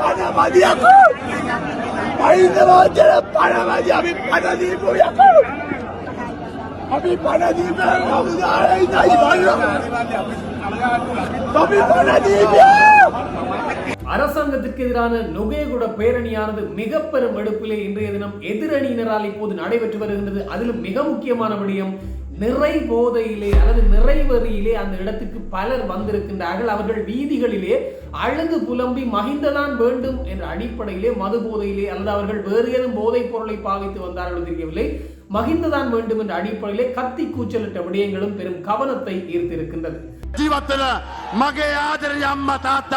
पदमधि वञण पणमधि अभी पदधि अभी पणधि अभी पणधि அரசாங்கத்திற்கு எதிரான நுகையகுட பேரணியானது மிக பெரும் எடுப்பிலே இன்றைய தினம் எதிரணியினரால் இப்போது நடைபெற்று வருகின்றது. அதிலும் மிக முக்கியமான விடயம் நிறை போதையிலே அல்லது நிறைவரியிலே அந்த இடத்துக்கு பலர் வந்திருக்கின்றார்கள். அவர்கள் வீதிகளிலே அழுது புலம்பி மகிழ்ந்ததான் வேண்டும் என்ற அடிப்படையிலே மது போதையிலே அல்லது அவர்கள் வேறு ஏதும் போதைப் பொருளை பாவித்து வந்தார்கள் தெரியவில்லை. மகிழ்ந்ததான் வேண்டும் என்ற அடிப்படையிலே கத்தி கூச்சலிட்ட விடயங்களும் பெரும் கவனத்தை ஈர்த்திருக்கின்றது. ಜೀವತ್ತಿನ ಮಗೆ ಆದರಿಯ ಅಮ್ಮ ತಾತ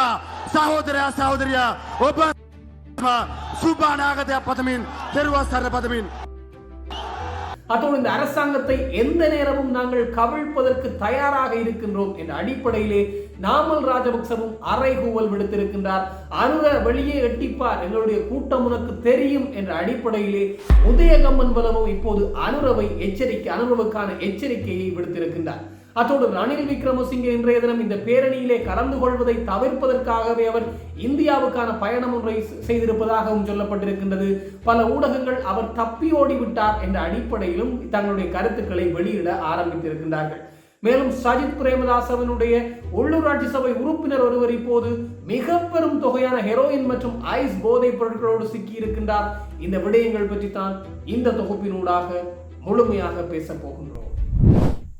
ಸಹೋದರ ಸಹೋದರಿಯ ಒಬ್ಬ ಸುಬ್ಬಾನಾಗದ ಪದಮೀನ್ ತೆರುವ ಸರ ಪದಮೀನ್ அதோடு இந்த அரசாங்கத்தை எந்த நேரமும் நாங்கள் கவிழ்ப்பதற்கு தயாராக இருக்கின்றோம் என்ற அடிப்படையிலே நாமல் ராஜபக்சவும் அறைகூவல் விடுத்திருக்கின்றார். அருக வெளியே எட்டிப்பார். எங்களுடைய கூட்டம் உனக்கு தெரியும் என்ற அடிப்படையிலே உதயகம்மன் பலமும் இப்போது அனுரவை எச்சரிக்கை அனுரவுக்கான எச்சரிக்கையை விடுத்திருக்கின்றார். அத்தோடு ரணில் விக்ரமசிங்கே இன்றைய தினம் இந்த பேரணியிலே கலந்து கொள்வதை தவிர்ப்பதற்காகவே அவர் இந்தியாவுக்கான பயணம் ஒன்றை செய்திருப்பதாகவும் சொல்லப்பட்டிருக்கின்றது. பல ஊடகங்கள் அவர் தப்பியோடி விட்டார் என்ற அடிப்படையிலும் தங்களுடைய கருத்துக்களை வெளியிட ஆரம்பித்திருக்கின்றார்கள். மேலும் சஜித் பிரேமதாசவனுடைய உள்ளூராட்சி சபை உறுப்பினர் ஒருவர் இப்போது மிக பெரும் தொகையான ஹெரோயின் மற்றும் ஐஸ் போதைப் பொருட்களோடு சிக்கியிருக்கின்றார். இந்த விடயங்கள் பற்றி தான் இந்த தொகுப்பினூடாக முழுமையாக பேசப் போகின்றோம்.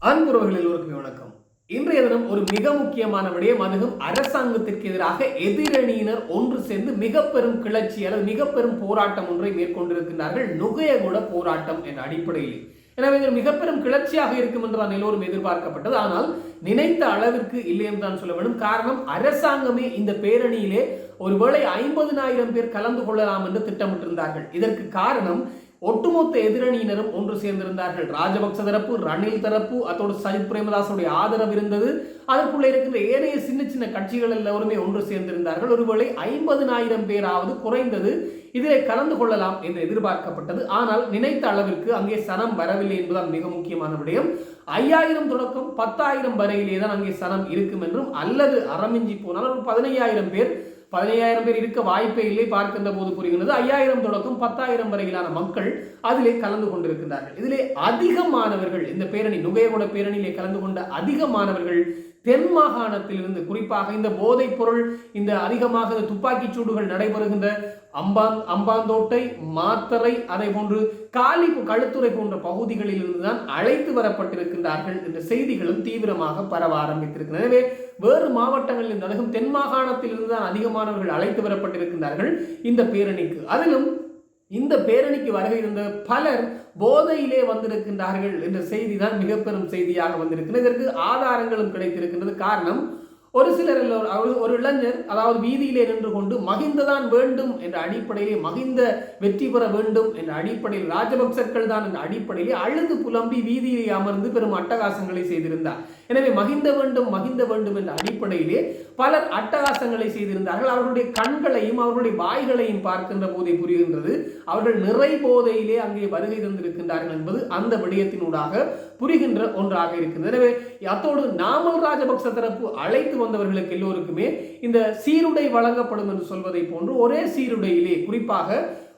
அன்புறவர்கள் எல்லோருக்குமே வணக்கம். இன்றைய தினம் ஒரு மிக முக்கியமான விடயம். அதுவும் அரசாங்கத்திற்கு எதிராக எதிரணியினர் ஒன்று சேர்ந்து மிக பெரும் கிளர்ச்சி அல்லது மிக பெரும் போராட்டம் ஒன்றை மேற்கொண்டிருக்கின்றார்கள். நுகையகுட போராட்டம் என்ற அடிப்படையில். எனவே இது மிக பெரும் கிளர்ச்சியாக இருக்கும் என்று தான் எல்லோரும் எதிர்பார்க்கப்பட்டது. ஆனால் நினைத்த அளவிற்கு இல்லை என்று தான் சொல்ல வேண்டும். காரணம் அரசாங்கமே இந்த பேரணியிலே ஒருவேளை ஐம்பதினாயிரம் பேர் கலந்து கொள்ளலாம் என்று திட்டமிட்டிருந்தார்கள். இதற்கு காரணம் ஒட்டுமொத்த எதிரணியினரும் ஒன்று சேர்ந்திருந்தார்கள். ராஜபக்ச தரப்பு ரணில் தரப்பு அதோடு சஜித் பிரேமதாசனுடைய ஆதரவு இருந்தது. அதற்குள்ளே இருக்கின்ற ஏனைய சின்ன சின்ன கட்சிகள் எல்லோருமே ஒன்று சேர்ந்திருந்தார்கள். ஒருவேளை ஐம்பதினாயிரம் பேராவது குறைந்தது இதிலே கலந்து கொள்ளலாம் என்று எதிர்பார்க்கப்பட்டது. ஆனால் நினைத்த அளவிற்கு அங்கே சனம் வரவில்லை என்பதுதான் மிக முக்கியமான விடயம். ஐயாயிரம் தொடக்கம் பத்தாயிரம் வரையிலே தான் அங்கே சனம் இருக்கும் என்றும் அல்லது அறமிஞ்சி போனால் ஒரு பதினையாயிரம் பேர் பதினையாயிரம் பேர் இருக்க வாய்ப்பே இல்லை பார்க்கின்ற போது புரிகிறது ஐயாயிரம் தொடக்கம் பத்தாயிரம் வரையிலான மக்கள் அதிலே கலந்து கொண்டிருக்கின்றார்கள். இதிலே அதிகமானவர்கள் இந்த பேரணி நுகையகுட பேரணியிலே கலந்து கொண்ட அதிகமானவர்கள் தென் மாகாணத்திலிருந்து குறிப்பாக இந்த போதைப் பொருள் இந்த அதிகமாக இந்த துப்பாக்கிச் சூடுகள் நடைபெறுகின்ற அம்பா அம்பாந்தோட்டை மாத்தரை அதை போன்று காலிப்பு களுத்துறை போன்ற பகுதிகளில் இருந்துதான் அழைத்து வரப்பட்டிருக்கின்றார்கள் என்ற செய்திகளும் தீவிரமாக பரவ ஆரம்பித்திருக்கின்றன. எனவே வேறு மாவட்டங்களில் இருந்து அதுவும் தென் மாகாணத்திலிருந்து தான் அதிகமானவர்கள் அழைத்து வரப்பட்டிருக்கின்றார்கள் இந்த பேரணிக்கு. அதிலும் இந்த பேரணிக்கு வருகை இருந்த பலர் போதையிலே வந்திருக்கின்றார்கள் என்ற செய்தி தான் மிக பெரும் செய்தியாக வந்திருக்கிறது இதற்கு ஆதாரங்களும் கிடைத்திருக்கின்றது. காரணம் ஒரு சிலர் ஒரு இளைஞர் அதாவது வீதியிலே நின்று கொண்டு மகிந்ததான் வேண்டும் என்ற அடிப்படையிலே மகிந்த வெற்றி பெற வேண்டும் என்ற அடிப்படையில் ராஜபக்சர்கள் தான் என்ற அடிப்படையிலே அழுது புலம்பி வீதியிலே அமர்ந்து பெரும் அட்டகாசங்களை செய்திருந்தார். எனவே மகிந்த வேண்டும் மகிந்த வேண்டும் என்ற அடிப்படையிலே பலர் அட்டகாசங்களை செய்திருந்தார்கள். அவர்களுடைய கண்களையும் அவர்களுடைய வாய்களையும் பார்க்கின்ற போதே புரிகின்றது. அவர்கள் நிறை போதையிலே அங்கே வருகை தந்திருக்கின்றார்கள் என்பது அந்த விடயத்தினூடாக புரிகின்ற ஒன்றாக இருக்கின்றது. எனவே அத்தோடு நாமல் ராஜபக்ச தரப்பு அழைத்து வந்தவர்களுக்கு எல்லோருக்குமே இந்த சீருடை வழங்கப்படும் என்று சொல்வதை போன்று ஒரே சீருடையிலே குறிப்பாக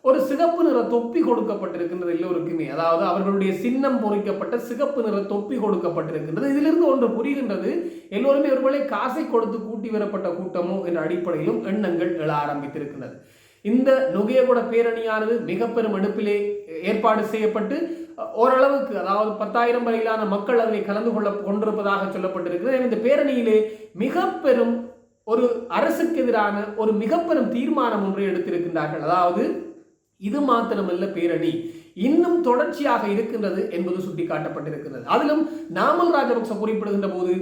ஒரு சிகப்பு நிற தொப்பி கொடுக்கப்பட்டிருக்கின்றது எல்லோருக்குமே அதாவது அவர்களுடைய சின்னம் பொறிக்கப்பட்ட சிகப்பு நிற தொப்பி கொடுக்கப்பட்டிருக்கின்றது. இதிலிருந்து ஒன்று புரிகின்றது. எல்லோருமே ஒருவேளை காசை கொடுத்து கூட்டி வரப்பட்ட கூட்டமோ என்ற அடிப்படையிலும் எண்ணங்கள் எழ ஆரம்பித்திருக்கின்றது. இந்த நுகையகுட பேரணியானது மிக பெரும் எடுப்பிலே ஏற்பாடு செய்யப்பட்டு ஓரளவுக்கு அதாவது பத்தாயிரம் வரையிலான மக்கள் அதில் கலந்து கொள்ள கொண்டிருப்பதாக சொல்லப்பட்டிருக்கிறது. இந்த பேரணியிலே மிக பெரும் ஒரு அரசுக்கு எதிரான ஒரு மிக பெரும் தீர்மானம் ஒன்றை எடுத்திருக்கின்றார்கள். அதாவது இது மாத்திரமல்ல பேரணி. இன்னும் தொடர்ச்சியாக இருக்கின்றது என்பது சுட்டிக்காட்டப்பட்டிருக்கிறது அதிலும் நாமல் ராஜபக்ச குறிப்பிடுகின்ற போது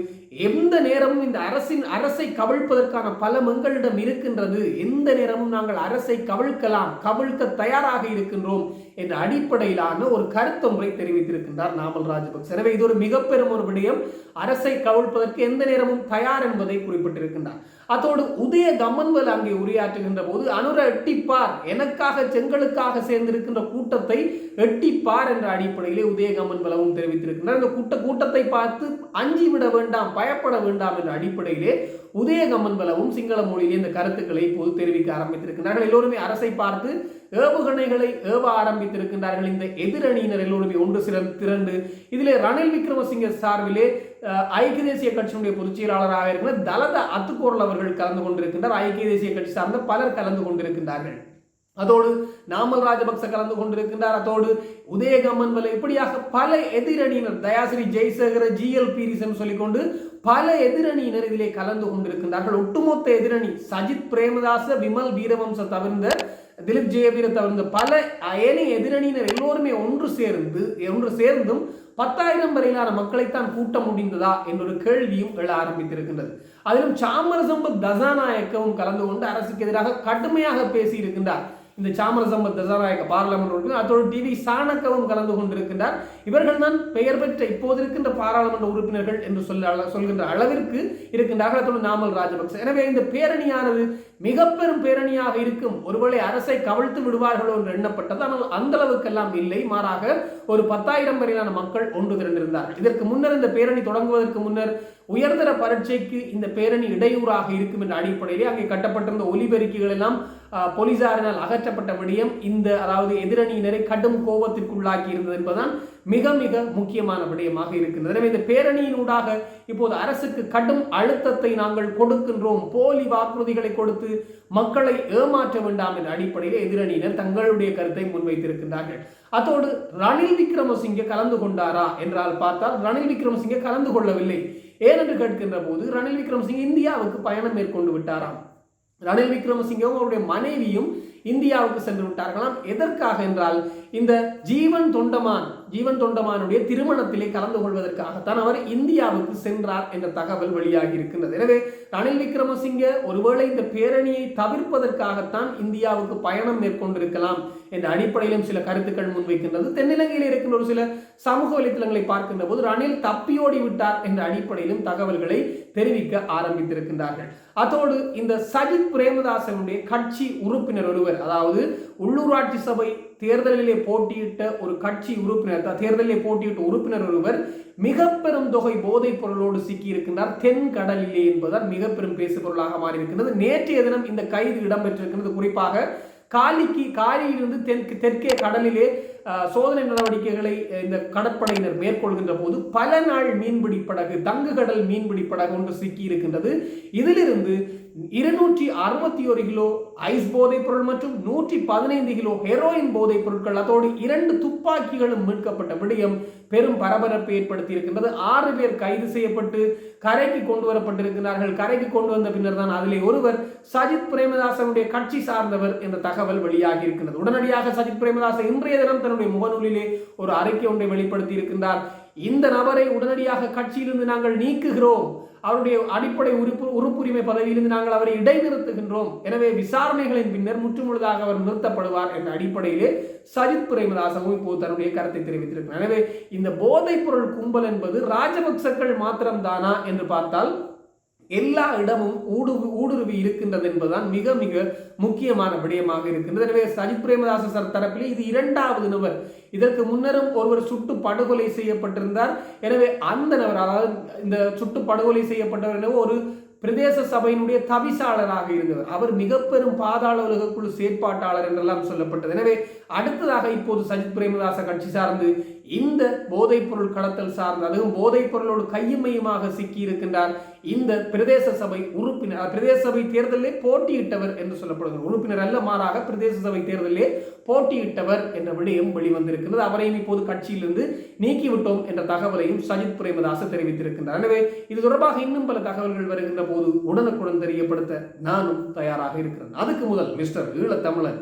எந்த நேரமும் இந்த அரசின் அரசை கவிழ்ப்பதற்கான பலம் எங்களிடம் இருக்கின்றது. எந்த நேரமும் நாங்கள் அரசை கவிழ்க்கலாம் கவிழ்க்க தயாராக இருக்கின்றோம் என்ற அடிப்படையிலான ஒரு கருத்தொன்றை தெரிவித்திருக்கின்றார் நாமல் ராஜபக்ச. எனவே இது ஒரு மிகப்பெரும் ஒரு விடயம். அரசை கவிழ்ப்பதற்கு எந்த நேரமும் தயார் என்பதை குறிப்பிட்டிருக்கின்றார். அதோடு உதய கமன்வல் அங்கே உரையாற்றுகின்ற போது அனுர எட்டிப்பார் எனக்காக செங்கலுக்காக சேர்ந்திருக்கின்ற கூட்டத்தை எட்டிப்பார் என்ற அடிப்படையிலே உதய கமன்வலவும் தெரிவித்திருக்கின்றார் இந்த கூட்ட கூட்டத்தை பார்த்து அஞ்சி விட வேண்டாம் பயப்பட வேண்டாம் என்ற அடிப்படையிலே உதயகம்மன் பலவும் சிங்கள மொழியிலே இந்த கருத்துக்களை இப்போது தெரிவிக்க ஆரம்பித்திருக்கிறார்கள் எல்லோருமே அரசை பார்த்து ஏவுகணைகளை ஏவ ஆரம்பித்திருக்கின்றார்கள். இந்த எதிரணியினர் எல்லோருமே ஒன்று சிலர் திரண்டு இதிலே ரணில் விக்ரமசிங்க சார்பிலே அஹ், ஐக்கிய தேசிய கட்சியினுடைய பொதுச் செயலாளராக இருக்கிற தலத அத்துக்கோரல் அவர்கள் கலந்து கொண்டிருக்கின்றார். ஐக்கிய தேசிய கட்சி சார்ந்த பலர் கலந்து கொண்டிருக்கின்றார்கள். அதோடு நாமல் ராஜபக்ச கலந்து கொண்டிருக்கின்றார். அதோடு உதயகம்மன் வலை இப்படியாக பல எதிரணியினர் தயாசிரி ஜெய்சேகர ஜிஎல் பீரிசன் சொல்லிக்கொண்டு பல எதிரணியினர் இதிலே கலந்து கொண்டிருக்கின்றார்கள். ஒட்டுமொத்த எதிரணி சஜித் பிரேமதாச விமல் வீரவம்ச தவிர்ந்த திலீப் ஜெயவீர தவிர்ந்த பல ஏனைய எதிரணியினர் எல்லோருமே ஒன்று சேர்ந்து ஒன்று சேர்ந்தும் பத்தாயிரம் வரையிலான மக்களைத்தான் கூட்ட முடிந்ததா என்றொரு கேள்வியும் எழ ஆரம்பித்திருக்கின்றது. அதிலும் சாமரசம்பத் தசாநாயக்கவும் கலந்து கொண்டு அரசுக்கு எதிராக கடுமையாக பேசியிருக்கின்றார். இந்த சாமரசம்பத் தசாநாயக்க பார்லமெண்ட் உறுப்பினர் அதோடு டிவி சாணக்கவும் கலந்து கொண்டிருக்கின்றார். இவர்கள் தான் பெயர் பெற்ற இப்போது இருக்கின்ற பாராளுமன்ற உறுப்பினர்கள் என்று சொல்ல சொல்கின்ற அளவிற்கு இருக்கின்றார்கள். அதோடு நாமல் ராஜபக்ச. எனவே இந்த பேரணியானது மிக பெரும் பேரணியாக இருக்கும். ஒருவேளை அரசை கவிழ்த்து விடுவார்களோ என்று எண்ணப்பட்டது. ஆனால் அந்த அளவுக்கெல்லாம் இல்லை. மாறாக ஒரு பத்தாயிரம் வரையிலான மக்கள் ஒன்று திரண்டிருந்தார்கள் இதற்கு முன்னர் இந்த பேரணி தொடங்குவதற்கு முன்னர் உயர்தர பரீட்சைக்கு இந்த பேரணி இடையூறாக இருக்கும் என்ற அடிப்படையிலே அங்கே கட்டப்பட்டிருந்த ஒலிபெருக்கிகள் எல்லாம் போலீசாரினால் அகற்றப்பட்ட விடயம் இந்த அதாவது எதிரணியினரை கடும் கோபத்திற்குள்ளாக்கி இருந்தது என்பதுதான் மிக மிக முக்கியமான விடயமாக இருக்கின்றது. எனவே இந்த பேரணியினூடாக இப்போது அரசுக்கு கடும் அழுத்தத்தை நாங்கள் கொடுக்கின்றோம். போலி வாக்குறுதிகளை கொடுத்து மக்களை ஏமாற்ற வேண்டாம் என்ற அடிப்படையில் எதிரணியினர் தங்களுடைய கருத்தை முன்வைத்திருக்கின்றார்கள். அதோடு ரணில் விக்ரமசிங்கே கலந்து கொண்டாரா என்றால் பார்த்தால் ரணில் விக்ரமசிங்கே கலந்து கொள்ளவில்லை. ஏனென்று கேட்கின்ற போது ரணில் விக்ரமசிங்கே இந்தியாவுக்கு பயணம் மேற்கொண்டு விட்டாராம். ரணில் விக்ரமசிங்கவும் அவருடைய மனைவியும் இந்தியாவுக்கு சென்று விட்டார்களாம். எதற்காக என்றால் இந்த ஜீவன் தொண்டமான் ஜீவன் தொண்டமானுடைய திருமணத்திலே கலந்து கொள்வதற்காகத்தான் அவர் இந்தியாவுக்கு சென்றார் என்ற தகவல் வெளியாகி இருக்கின்றது. எனவே ரணில் விக்ரமசிங்க ஒருவேளை இந்த பேரணியை தவிர்ப்பதற்காகத்தான் இந்தியாவுக்கு பயணம் மேற்கொண்டிருக்கலாம் என்ற அடிப்படையிலும் சில கருத்துக்கள் முன்வைக்கின்றது. தென்னிலங்கையில் இருக்கின்ற ஒரு சில சமூக வலைத்தளங்களை பார்க்கின்ற போது ரணில் தப்பியோடி விட்டார் என்ற அடிப்படையிலும் தகவல்களை தெரிவிக்க ஆரம்பித்திருக்கின்றார்கள். அதோடு இந்த சஜித் பிரேமதாசனுடைய கட்சி உறுப்பினர் ஒருவர் அதாவது உள்ளூராட்சி சபை தேர்தலிலே போட்டியிட்ட ஒரு கட்சி உறுப்பினர் தேர்தலிலே போட்டியிட்ட உறுப்பினர் ஒருவர் மிக பெரும் தொகை போதைப் பொருளோடு சிக்கியிருக்கின்றார். தென் கடலிலே என்பதால் மிக பெரும் பேசு பொருளாக மாறியிருக்கின்றது. நேற்றைய தினம் இந்த கைது இடம்பெற்றிருக்கிறது. குறிப்பாக காலிக்கு காலியிலிருந்து தெற்கு தெற்கே கடலிலே சோதனை நடவடிக்கைகளை இந்த கடற்படையினர் மேற்கொள்கின்ற போது பல நாள் மீன்பிடி படகு தங்கு கடல் மீன்பிடி படகு ஒன்று சிக்கி இருக்கின்றது இதிலிருந்து இருநூற்றி அறுபத்தி ஒரு கிலோ ஐஸ் போதைப் பொருள் மற்றும் நூற்றி பதினைந்து கிலோ ஹெரோயின் போதைப் பொருட்கள். அதோடு இரண்டு துப்பாக்கிகளும் மீட்கப்பட்ட விடயம் பெரும் பரபரப்பை ஏற்படுத்தி இருக்கின்றது ஆறு பேர் கைது செய்யப்பட்டு கரைக்கு கொண்டு வரப்பட்டிருக்கிறார்கள். கரைக்கு கொண்டு வந்த பின்னர் தான் அதிலே ஒருவர் சஜித் பிரேமதாசனுடைய கட்சி சார்ந்தவர் என்ற தகவல் வெளியாகி இருக்கிறது. உடனடியாக சஜித் பிரேமதாச இன்றைய தினம் தன்னுடைய முகநூலிலே ஒரு அறிக்கை ஒன்றை வெளிப்படுத்தி இருக்கின்றார். இந்த நபரை உடனடியாக கட்சியிலிருந்து நாங்கள் நீக்குகிறோம். அவருடைய அடிப்படை உறுப்பு உறுப்புரிமை பதவியிலிருந்து நாங்கள் அவரை இடைநிறுத்துகின்றோம். எனவே விசாரணைகளின் பின்னர் முற்றுமுழுதாக அவர் நிறுத்தப்படுவார் என்ற அடிப்படையிலே சஜித் பிரேமதாசவும் இப்போது தன்னுடைய கருத்தை தெரிவித்திருக்கிறார். எனவே இந்த போதைப் பொருள் கும்பல் என்பது ராஜபக்சக்கள் மாத்திரம்தானா என்று பார்த்தால் எல்லா இடமும் ஊடு ஊடுருவி இருக்கின்றது என்பதுதான் மிக மிக முக்கியமான விடயமாக இருக்கின்றது. எனவே சஜித் பிரேமதாச சார் தரப்பிலே இது இரண்டாவது நபர். இதற்கு முன்னரும் ஒருவர் சுட்டு படுகொலை செய்யப்பட்டிருந்தார். எனவே அந்த நபர் அதாவது இந்த சுட்டு படுகொலை செய்யப்பட்டவர் எனவே ஒரு பிரதேச சபையினுடைய தவிசாளராக இருந்தவர். அவர் மிக பெரும் பாதாள உலகக்குழு செயற்பாட்டாளர் என்றெல்லாம் சொல்லப்பட்டது. எனவே அடுத்ததாக இப்போது சஜித் பிரேமதாச கட்சி சார்ந்து இந்த போதைப் பொருள் கடத்தல் சார்ந்து அதுவும் போதைப் பொருளோடு கையுமையுமாக இந்த பிரதேச சபை உறுப்பினர் பிரதேச சபை தேர்தலிலே போட்டியிட்டவர் என்று சொல்லப்படுகிறது. உறுப்பினர் அல்ல மாறாக பிரதேச சபை தேர்தலிலே போட்டியிட்டவர் என்ற விடயம் வெளிவந்திருக்கிறது. அவரையும் இப்போது கட்சியிலிருந்து நீக்கிவிட்டோம் என்ற தகவலையும் சஜித் பிரேமதாச தெரிவித்திருக்கின்றார். எனவே இது தொடர்பாக இன்னும் பல தகவல்கள் வருகின்ற போது உடனுக்குடன் தெரியப்படுத்த நானும் தயாராக இருக்கிறேன். அதுக்கு முதல் மிஸ்டர் ஈழத்தமிழன்